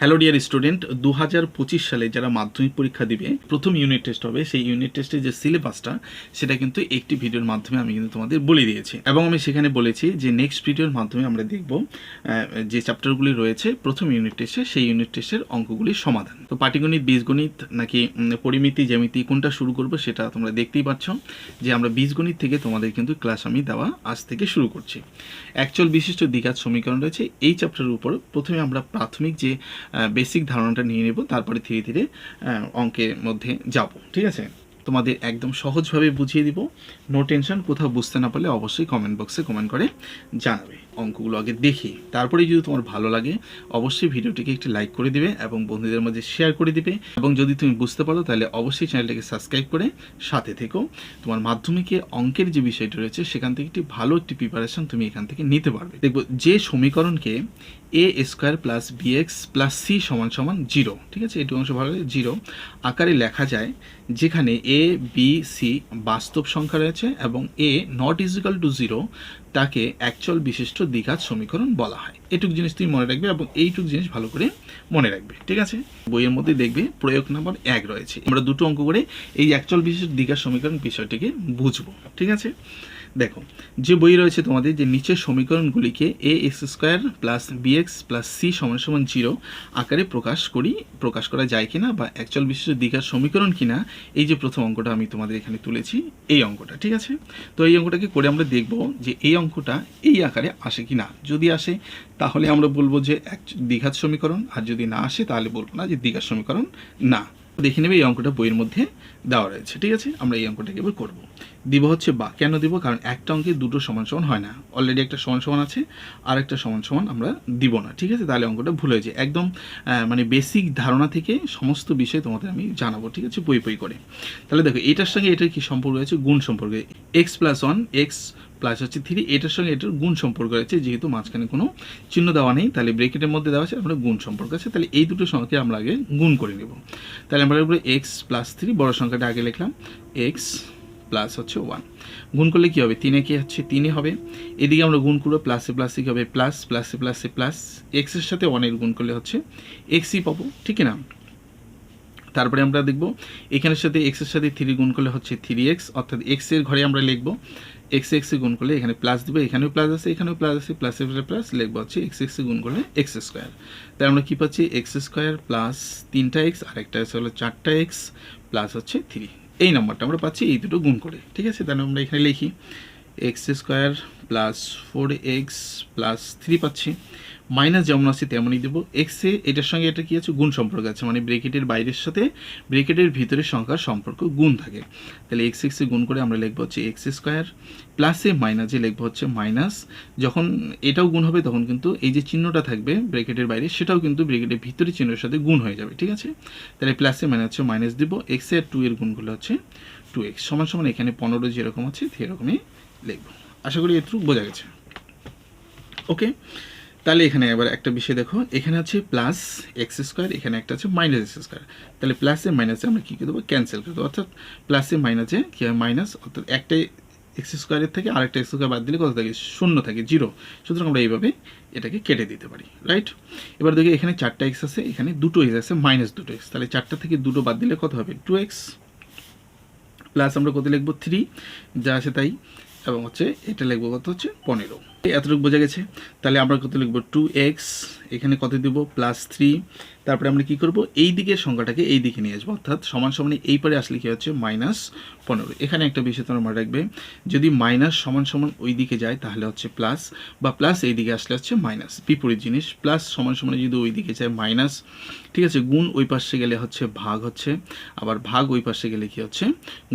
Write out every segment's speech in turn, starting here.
Hello dear student দু হাজার পঁচিশ সালে যারা মাধ্যমিক পরীক্ষা দিবে, প্রথম ইউনিট টেস্ট হবে। সেই ইউনিট টেস্টের যে সিলেবাসটা সেটা কিন্তু একটি ভিডিওর মাধ্যমে আমি কিন্তু তোমাদের বলে দিয়েছি। এবং আমি সেখানে বলেছি যে নেক্সট ভিডিওর মাধ্যমে আমরা দেখব যে চ্যাপ্টারগুলি রয়েছে, প্রথম ইউনিট টেস্টে সেই ইউনিট টেস্টের অঙ্কগুলির সমাধান। তো পাটিগণিত, বীজগণিত নাকি পরিমিতি, জ্যামিতি, কোনটা শুরু করব সেটা তোমরা দেখতেই পাচ্ছ যে আমরা বীজগণিত থেকে তোমাদের কিন্তু ক্লাস আমি দেওয়া আজ থেকে শুরু করছি। অ্যাকচুয়াল বিশিষ্ট দ্বিঘাত সমীকরণ রয়েছে। এই চ্যাপ্টারের উপর প্রথমে আমরা প্রাথমিক যে বেসিক ধারণাটা নিয়ে নেব, তারপরে ধীরে ধীরে অঙ্কের মধ্যে যাব, ঠিক আছে? তোমাদের একদম সহজভাবে বুঝিয়ে দিব। নো টেনশন কোথাও বুঝতে না পারলে অবশ্যই কমেন্ট বক্সে কমেন্ট করে জানাবে। অঙ্কগুলো আগে দেখি। তারপরে যদি তোমার ভালো লাগে, অবশ্যই ভিডিওটিকে একটি লাইক করে দিবে এবং বন্ধুদের মাঝে শেয়ার করে দিবে। এবং যদি তুমি বুঝতে পারো, তাহলে অবশ্যই চ্যানেলটাকে সাবস্ক্রাইব করে সাথে থেকো। তোমার মাধ্যমিকে অঙ্কের যে বিষয়টি রয়েছে, সেখান থেকে একটি ভালো একটি প্রিপারেশন তুমি এখান থেকে নিতে পারবে। দেখব যে সমীকরণকে a square plus b x plus c সমান সমান জিরো ঠিক আছে? এটি অংশ ভালো জিরো আকারে লেখা যায় যেখানে এ বি সি বাস্তব সংখ্যা রয়েছে এবং a not equal to zero তাকে অ্যাকচুয়াল বিশিষ্ট দ্বিঘাত সমীকরণ বলা হয়। এটুক জিনিস তুমি মনে রাখবে এবং এইটুক জিনিস ভালো করে মনে রাখবে, ঠিক আছে? বইয়ের মধ্যে দেখবে প্রয়োগ নাম্বার এক রয়েছে। আমরা দুটো অঙ্ক করে এই অ্যাকচুয়াল বিশিষ্ট দ্বিঘাত সমীকরণ বিষয়টিকে বুঝব, ঠিক আছে? দেখো, যে বই রয়েছে তোমাদের, যে নিচের সমীকরণগুলিকে a x square plus b x plus c সমান সমান জিরো আকারে প্রকাশ করি, প্রকাশ করা যায় কিনা বা অ্যাকচুয়াল বিশিষ্ট দীঘার সমীকরণ কিনা, এই যে প্রথম অঙ্কটা আমি তোমাদের এখানে তুলেছি, এই অঙ্কটা, ঠিক আছে? তো এই অঙ্কটাকে করে আমরা দেখব যে এই অঙ্কটা এই আকারে আসে কি না যদি আসে, তাহলে আমরা বলব যে এক দ্বিঘাত সমীকরণ, আর যদি না আসে, তাহলে বলব না যে দীঘার সমীকরণ না। দেখে নেবে এই অঙ্কটা বইয়ের মধ্যে দেওয়া রয়েছে, ঠিক আছে? আমরা এই অঙ্কটাকে এবার করব। দিব হচ্ছে বা, কেন দিব? কারণ একটা অঙ্কে দুটো সমান সমান হয় না। অলরেডি একটা সমান সমান আছে, আর একটা সমান সমান আমরা দিব না, ঠিক আছে? তাহলে অঙ্কটা ভুল হয়েছে একদম মানে বেসিক ধারণা থেকে সমস্ত বিষয় তোমাদের আমি জানাব, ঠিক আছে? বই বই করে। তাহলে দেখো, এটার সঙ্গে এটার কি সম্পর্ক রয়েছে? গুণ সম্পর্কে। X plus one x plus হচ্ছে থ্রি এটার সঙ্গে এটার গুণ সম্পর্ক রয়েছে যেহেতু মাঝখানে কোনো চিহ্ন দেওয়া নেই, তাহলে ব্রেকেটের মধ্যে দেওয়া আছে আমরা গুণ সম্পর্ক আছে, তাহলে এই দুটো সংখ্যাকে আমরা আগে গুণ করে নেব। তাহলে আমরা উপরে এক্স প্লাস থ্রি বড় সংখ্যাটা আগে লিখলাম এক্স প্লাস হচ্ছে ওয়ান গুণ করলে কী হবে? তিনে কি হচ্ছে তিনে হবে, এদিকে আমরা গুণ করব প্লাসে প্লাসে কী হবে? প্লাস প্লাসে প্লাসে প্লাস এক্সের সাথে ওয়ানের গুণ করলে হচ্ছে এক্সই পাবো, ঠিক না? তারপরে আমরা দেখব, এখানের সাথে এক্সের সাথে থ্রি গুণ করলে হচ্ছে থ্রি এক্স অর্থাৎ এক্সের ঘরে আমরা লিখব এক্স এক্স গুণ করলে এখানে প্লাস দিবে, এখানেও প্লাস আছে, এখানেও প্লাস আছে প্লাস প্লাসে প্লাস লিখব হচ্ছে এক্স এক্স গুণ করলে এক্স স্কোয়ার তাই আমরা কি পাচ্ছি? এক্স স্কোয়ার প্লাস তিনটা এক্স আর একটা এক্স হলো চারটা এক্স প্লাস হচ্ছে থ্রি এই নম্বরটা আমরা পাচ্ছি এই দুটো গুণ করে, ঠিক আছে? তাহলে আমরা এখানে লিখি। X square plus four x plus three পাচ্ছি। মাইনাস যেমন আছে তেমনই দেবো। এক্সে এটার সঙ্গে এটা কি আছে? গুণ সম্পর্ক আছে। মানে ব্রেকেটের বাইরের সাথে ব্রেকেটের ভিতরের সংখ্যার সম্পর্ক গুণ থাকে। তাহলে এক্স এক্সে গুণ করে আমরা লিখব হচ্ছে এক্স স্কোয়ার প্লাসে মাইনাসে লিখব হচ্ছে মাইনাস। যখন এটাও গুণ হবে তখন কিন্তু এই যে চিহ্নটা থাকবে ব্রেকেটের বাইরে, সেটাও কিন্তু ব্রেকেটের ভিতরের চিহ্নের সাথে গুণ হয়ে যাবে। ঠিক আছে? তাহলে প্লাসে মাইনাস হচ্ছে মাইনাস দিব। এক্সের টু এর গুণগুলো হচ্ছে টু এক্স। সমান সমান এখানে পনেরো যেরকম আছে, সেরকমই লিখব। আশা করি এটুকু বোঝা গেছে। ওকে? তাহলে এখানে এবার একটা বিষয় দেখো। এখানে আছে প্লাস এক্স স্কোয়ার এখানে একটা আছে মাইনাস এক্স স্কোয়ার তাহলে প্লাসে মাইনাসে আমরা কী করে দেবো? ক্যান্সেল করে দেবো। অর্থাৎ প্লাসে মাইনাসে কী হয়? মাইনাস অর্থাৎ একটাই এক্স স্কোয়ারের থেকে আরেকটা এক্স স্কোয়ার বাদ দিলে কত থাকে? শূন্য থাকে জিরো সুতরাং আমরা এইভাবে এটাকে কেটে দিতে পারি রাইট এবার দেখি এখানে চারটা এক্স আছে, এখানে দুটো এক্স আছে মাইনাস দুটো এক্স তাহলে চারটা থেকে দুটো বাদ দিলে কত হবে? টু এক্স প্লাস আমরা কত লিখব? থ্রি যা আছে তাই। এবং হচ্ছে এটা লিখব কত হচ্ছে? পনেরো। এতটুকু বোঝা গেছে। তাহলে আমরা কত লিখব? টু এক্স এখানে কত দিব? প্লাস থ্রি তারপরে আমরা কি করব? এই দিকের সংখ্যাটাকে এই দিকে নিয়ে আসব, অর্থাৎ সমান সমানে এই পারে আসলে কি হচ্ছে? মাইনাস পনেরো। এখানে একটা বিষয় তোমরা মনে রাখবে, যদি মাইনাস সমান সমান ওই দিকে যায়, তাহলে হচ্ছে প্লাস বা প্লাস এই দিকে আসলে হচ্ছে মাইনাস বিপরীত জিনিস প্লাস সমান সমানে যদি ওই দিকে যায় মাইনাস ঠিক আছে? গুণ ওই পাশে গেলে হচ্ছে ভাগ হচ্ছে, আবার ভাগ ওই পাশে গেলে কি হচ্ছে?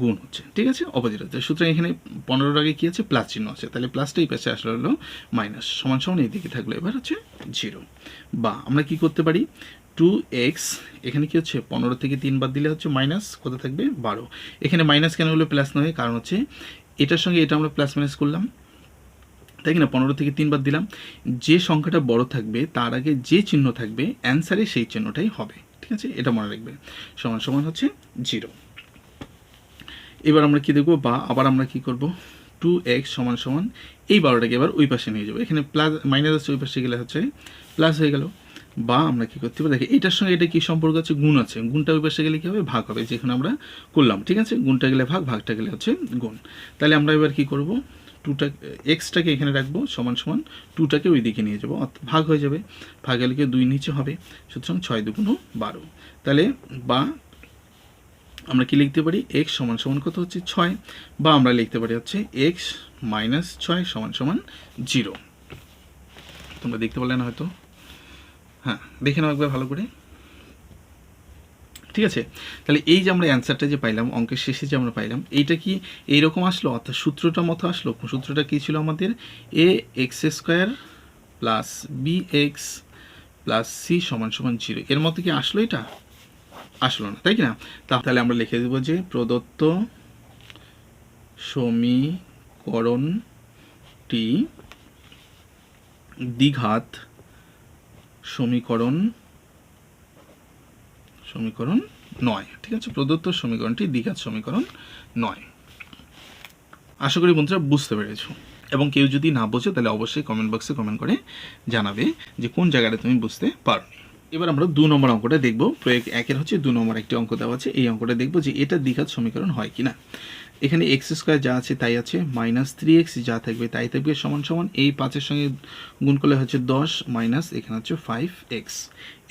গুণ হচ্ছে, ঠিক আছে? অপোজিট হচ্ছে। সুতরাং এখানে পনেরোর আগে কি আছে? প্লাস চিহ্ন আছে। তাহলে প্লাসটা এই পাশে আসলে হলো মাইনাস সমান সমান এই দিকে থাকল, এবার হচ্ছে জিরো। বা আমরা কি করতে পারি? টু এক্স এখানে কি হচ্ছে? পনেরো থেকে তিন বাদ দিলে হচ্ছে মাইনাস কত থাকবে? বারো। এখানে মাইনাস কেন হলো? প্লাস নয়, কারণ হচ্ছে এটার সঙ্গে এটা আমরা প্লাস মাইনাস করলাম। তাই কিনা? পনেরো থেকে তিন বাদ দিলাম। যে সংখ্যাটা বড় থাকবে, তার আগে যে চিহ্ন থাকবে, অ্যান্সারে সেই চিহ্নটাই হবে। ঠিক আছে? এটা মনে রাখবে। সমান সমান হচ্ছে জিরো। এবার আমরা কি দেখব? বা আবার আমরা কি করব? টু এক্স সমান সমান এই বারোটাকে এবার ওই পাশে নিয়ে যাব। এখানে প্লাস মাইনাস আছে ওই পাশে গেলে হচ্ছে প্লাস হয়ে গেল। বা আমরা কি করতে পারি? দেখি, এটার সঙ্গে এটা কি সম্পর্ক আছে? গুণ আছে। গুণটা ওই পাশে গেলে কি হবে? ভাগ হবে। যেখানে আমরা করলাম, ঠিক আছে? গুণটা গেলে ভাগ, ভাগটা গেলে হচ্ছে গুণ। তাহলে আমরা এবার কি করব? টুটা এক্সটাকে এখানে রাখব, সমান সমান টুটাকে ওই দিকে নিয়ে যাব। অর্থাৎ ভাগ হয়ে যাবে। ভাগ গেলে কি দুই নিচে হবে। সুতরাং ছয় দুগুণ বারো। তাহলে বা আমরা কি লিখতে পারি? এক্স সমান সমান কত হচ্ছে? ছয়। বা আমরা লিখতে পারি হচ্ছে এক্স মাইনাস ছয় সমান সমান জিরো তোমরা দেখতে পারলে না হয়তো? হ্যাঁ দেখে নাও একবার ভালো করে। ঠিক আছে? তাহলে এই যে আমরা অ্যান্সারটা যে পাইলাম, অঙ্কের শেষে যে আমরা পাইলাম, এইটা কি এইরকম আসলো? অর্থাৎ সূত্রটা মতো আসলো? সূত্রটা কী ছিল আমাদের? A x square plus b x plus c সমান সমান জিরো এর মতো কি আসলো এটা? আসলো না, তাই কি না তাহলে আমরা লিখে দেবো যে প্রদত্ত সমীকরণটি দ্বিঘাত সমীকরণ সমীকরণ নয়, ঠিক আছে? প্রদত্ত সমীকরণটি দ্বিঘাত সমীকরণ নয়। আশা করি বন্ধুরা বুঝতে পেরেছ। এবং কেউ যদি না বোঝে, তাহলে অবশ্যই কমেন্ট বক্সে কমেন্ট করে জানাবে যে কোন জায়গাটা তুমি বুঝতে পারো এবার আমরা দু নম্বর অঙ্কটা দেখব। প্রয়োগ একের হচ্ছে দু নম্বর একটি অঙ্ক দেওয়া আছে। এই অঙ্কটা দেখব যে এটা দ্বিঘাত সমীকরণ হয় কি না এখানে এক্স স্কোয়ার যা আছে তাই আছে মাইনাস থ্রি এক্স যা থাকবে তাই থাকবে সমান সমান এই পাঁচের সঙ্গে গুণ করলে হচ্ছে দশ মাইনাস এখানে হচ্ছে ফাইভ এক্স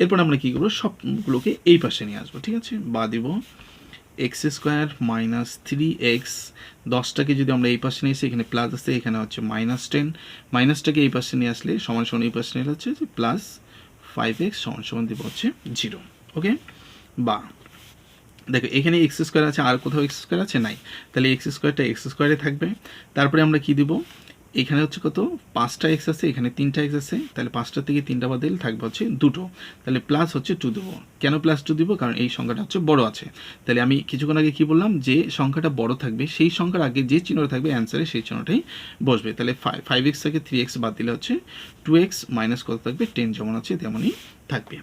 এরপর আমরা কী করব? সবগুলোকে এই পাশে নিয়ে আসব, ঠিক আছে? বা দিব x square minus three x দশটাকে যদি আমরা এই পাশে নিয়ে আসি, এখানে প্লাস আসছে এখানে হচ্ছে মাইনাস টেন মাইনাসটাকে এই পাশে নিয়ে আসলে সমান সমান এই পাশে নিয়ে হচ্ছে প্লাস ফাইভ এক্স সমান সমান দেবো হচ্ছে জিরো ওকে বা দেখো, এখানে এক্স স্কোয়ার আছে, আর কোথাও এক্স স্কোয়ার আছে? নাই। তাহলে এক্স স্কোয়ারটা এক্স স্কোয়ারে থাকবে। তারপরে আমরা কি দিব? এখানে হচ্ছে কত? পাঁচটা এক্স আছে, এখানে তিনটা এক্স আছে, তাহলে পাঁচটা থেকে তিনটা বাদ দিলে থাকবে হচ্ছে দুটো। তাহলে প্লাস হচ্ছে টু দেবো। কেন প্লাস টু দিব? কারণ এই সংখ্যাটা হচ্ছে বড় আছে। তাহলে আমি কিছুক্ষণ আগে কি বললাম? যে সংখ্যাটা বড় থাকবে, সেই সংখ্যার আগে যে চিহ্নটা থাকবে অ্যান্সারে সেই চিহ্নটাই বসবে। তাহলে ফাইভ এক্স থেকে থ্রি এক্স বাদ দিলে হচ্ছে টু এক্স মাইনাস কত থাকবে? টেন যেমন আছে, তেমনই থাকবে।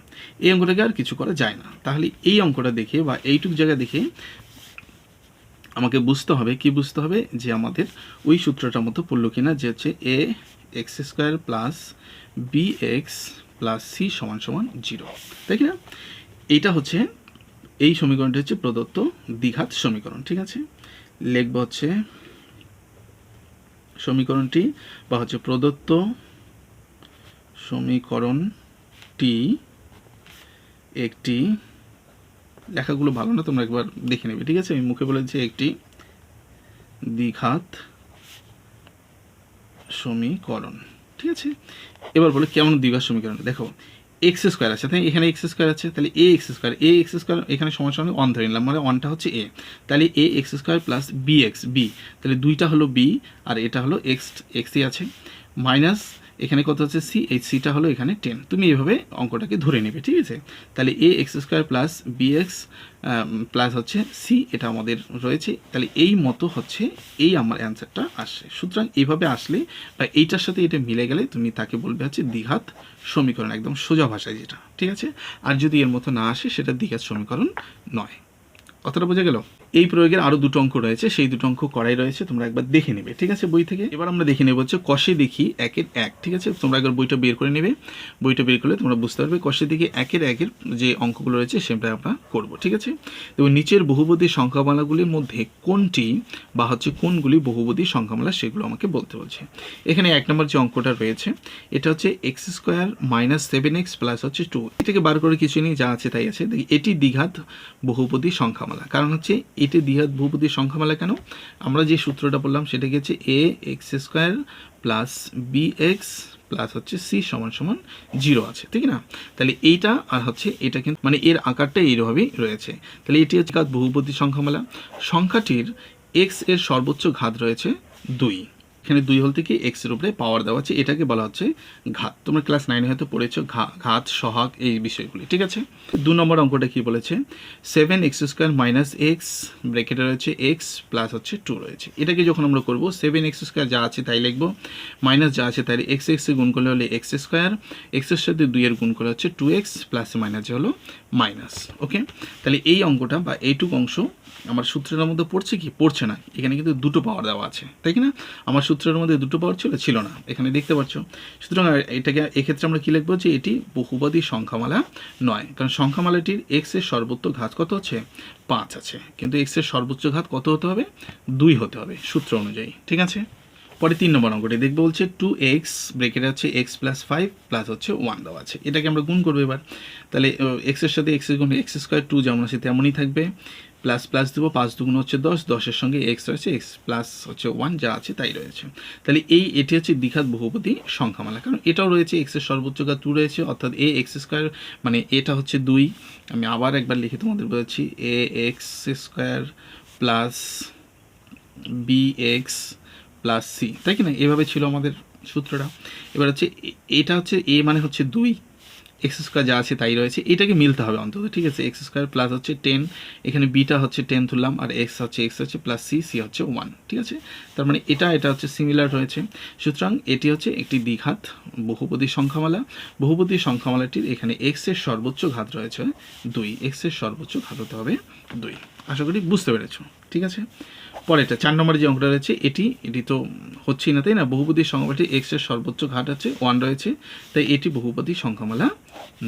এই অঙ্কটাকে আর কিছু করা যায় না। তাহলে এই অঙ্কটা দেখে বা এইটুক জায়গা দেখে আমাকে বুঝতে হবে, কি বুঝতে হবে? যে আমাদের ওই সূত্রটার মতো পড়ল কিনা, যে হচ্ছে a x square plus b x plus c সমান সমান জিরো তাই কি না এইটা হচ্ছে এই সমীকরণটা হচ্ছে প্রদত্ত দ্বিঘাত সমীকরণ, ঠিক আছে? লিখব হচ্ছে সমীকরণটি বা হচ্ছে প্রদত্ত সমীকরণটি একটি লেখাগুলো ভালো না, তোমরা একবার দেখে নেবে, ঠিক আছে? আমি মুখে বলেছি একটি দ্বিঘাত সমীকরণ, ঠিক আছে? এবার বলে কেমন দ্বিঘাত সমীকরণ? দেখো এক্স স্কোয়ার আছে, তাই এখানে এক্স স্কোয়ার আছে, তাহলে a x square a x square এখানে সমস্যা সঙ্গে অন ধরে নিলাম মানে অনটা হচ্ছে এ তাহলে a x square plus b x b তাহলে দুইটা হলো বি আর এটা হলো এক্স এক্সই আছে মাইনাস এখানে কত হচ্ছে সি এই সিটা হলো এখানে টেন তুমি এভাবে অঙ্কটাকে ধরে নেবে, ঠিক আছে? তাহলে a x square plus b x plus হচ্ছে সি এটা আমাদের রয়েছে। তাহলে এই মতো হচ্ছে, এই আমার অ্যান্সারটা আসে সুতরাং এইভাবে আসলে, বা এইটার সাথে এটা মিলে গেলে তুমি তাকে বলবে হচ্ছে দ্বিঘাত সমীকরণ, একদম সোজা ভাষায় যেটা, ঠিক আছে? আর যদি এর মতো না আসে, সেটা দ্বিঘাত সমীকরণ নয়। কথাটা বোঝা গেল? এই প্রয়োগের আরও দুটো অঙ্ক রয়েছে, সেই দুটো অঙ্ক করাই রয়েছে, তোমরা একবার দেখে নেবে, ঠিক আছে? বই থেকে? এবার আমরা দেখে নেব হচ্ছে কষে দেখি একের এক, ঠিক আছে? তোমরা একবার বইটা বের করে নেবে। বইটা বের করলে তোমরা বুঝতে পারবে কষে দেখি একের একের যে অঙ্কগুলো রয়েছে, সেটা আমরা করব, ঠিক আছে? এবং নিচের বহুপদী সংখ্যামালাগুলির মধ্যে কোনটি বা হচ্ছে কোনগুলি বহুপদী সংখ্যামালা সেগুলো আমাকে বলতে বলছে। এখানে এক নম্বর যে অঙ্কটা রয়েছে, এটা হচ্ছে x square minus seven x plus হচ্ছে টু। এটাকে বার করে কিছু নেই, যা আছে তাই আছে। এটি দ্বিঘাত বহুপদী সংখ্যামালা। কারণ হচ্ছে এটি ভূপতির সংখ্যা মেলা কেন? আমরা যে সূত্রটা বললাম সেটা হচ্ছে a x square plus b x plus হচ্ছে সি সমান সমান জিরো আছে, ঠিক না? তাহলে এইটা আর হচ্ছে এটা কিন্তু মানে এর আকারটা এইভাবেই রয়েছে। তাহলে এটি হচ্ছে ঘাত সংখ্যা মেলা। সংখ্যাটির এক্সের সর্বোচ্চ ঘাত রয়েছে দুই। এখানে দুই হল থেকে এক্সের উপরে পাওয়ার দেওয়া আছে। এটাকে বলা হচ্ছে ঘাত। তোমরা ক্লাস নাইনে হয়তো পড়েছো ঘাত, সহাগ এই বিষয়গুলি, ঠিক আছে? দু নম্বর অঙ্কটা কি বলেছে? Seven x square minus x ব্রেকেটে রয়েছে এক্স প্লাস হচ্ছে টু রয়েছে। এটাকে যখন আমরা করব সেভেন এক্স স্কোয়ার যা আছে তাই লিখব। মাইনাস যা আছে তাই এক্স এক্স গুণ করলে হলে এক্স স্কোয়ার এক্সের সাথে দুইয়ের গুণ করলে হচ্ছে টু এক্স প্লাস মাইনাস হলো মাইনাস ওকে তাহলে এই অঙ্কটা বা এইটুকু অংশ আমার সূত্রের মধ্যে পড়ছে কি? পড়ছে না। এখানে কিন্তু দুটো পাওয়ার দেওয়া আছে, তাই কি না? আমার সূত্রের মধ্যে দুটো পাওয়ার ছিল ছিল না। এখানে দেখতে পাচ্ছ। সুতরাং এটাকে এক্ষেত্রে আমরা কি লিখব? যে এটি বহুপদী সংখ্যামালা নয়। কারণ সংখ্যামালাটির এক্সের সর্বোচ্চ ঘাত কত হচ্ছে পাঁচ আছে। কিন্তু এক্সের সর্বোচ্চ ঘাত কত হতে হবে? দুই হতে হবে সূত্র অনুযায়ী। ঠিক আছে? পরে তিন নম্বর অঙ্কটি দেখবে বলছে টু এক্স ব্রেকেট হচ্ছে এক্স প্লাস ফাইভ প্লাস হচ্ছে ওয়ান দেওয়া আছে। এটাকে আমরা গুণ করব এবার। তাহলে এক্সের সাথে এক্সের গুণ এক্স স্কোয়ার টু যেমন আছে তেমনই থাকবে। প্লাস প্লাস দেবো, পাঁচ দুগুণ হচ্ছে দশ, দশের সঙ্গে এক্স রয়েছে এক্স প্লাস হচ্ছে ওয়ান যা আছে তাই রয়েছে। তাহলে এই, এটি হচ্ছে দ্বিঘাত বহুপদী সংখ্যামালা। কারণ এটাও রয়েছে এক্সের সর্বোচ্চ ঘাত টু রয়েছে, অর্থাৎ এ এক্স স্কোয়ার মানে এটা হচ্ছে দুই। আমি আবার একবার লিখে তোমাদের বলেছি a x square plus b x plus c তাই কি না? এভাবে ছিল আমাদের সূত্রটা। এবার হচ্ছে এটা হচ্ছে এ মানে হচ্ছে দুই। এক্স স্কোয়ার যা আছে তাই রয়েছে। এটাকে মিলতে হবে অন্তত, ঠিক আছে? এক্স স্কোয়ার প্লাস হচ্ছে টেন এখানে বিটা হচ্ছে টেন তুললাম, আর এক্স হচ্ছে এক্স হচ্ছে প্লাস সি সি হচ্ছে ওয়ান ঠিক আছে? তার মানে এটা এটা হচ্ছে সিমিলার রয়েছে। সুতরাং এটি হচ্ছে একটি দ্বিঘাত বহুপদী সংখ্যামালা। বহুপদী সংখ্যামালাটির এখানে এক্সের সর্বোচ্চ ঘাত রয়েছে দুই এক্সের সর্বোচ্চ ঘাত হতে হবে দুই। আশা করি বুঝতে পেরেছ। ঠিক আছে? পরেরটা, চার নম্বরে যে অঙ্কটা রয়েছে, এটি এটি তো হচ্ছেই না, তাই না? বহুপদী সংখ্যামালাটি এক্সের সর্বোচ্চ ঘাট আছে ওয়ান রয়েছে, তাই এটি বহুপদী সংখ্যামালা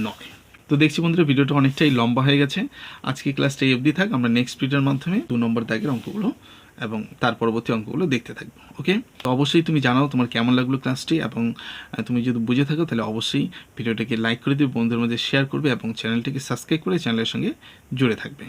নয়। তো দেখছি বন্ধুরা, ভিডিওটা অনেকটাই লম্বা হয়ে গেছে। আজকে ক্লাসটা অবধি থাক, আমরা নেক্সট ভিডিওর মাধ্যমে দু নম্বর দাগের অঙ্কগুলো এবং তার পরবর্তী অঙ্কগুলো দেখতে থাকব ওকে তো অবশ্যই তুমি জানাও তোমার কেমন লাগল ক্লাসটি এবং তুমি যদি বুঝে থাকো, তাহলে অবশ্যই ভিডিওটাকে লাইক করে দিবে, বন্ধুদের মধ্যে শেয়ার করবে এবং চ্যানেলটিকে সাবস্ক্রাইব করে চ্যানেলের সঙ্গে জুড়ে থাকবে।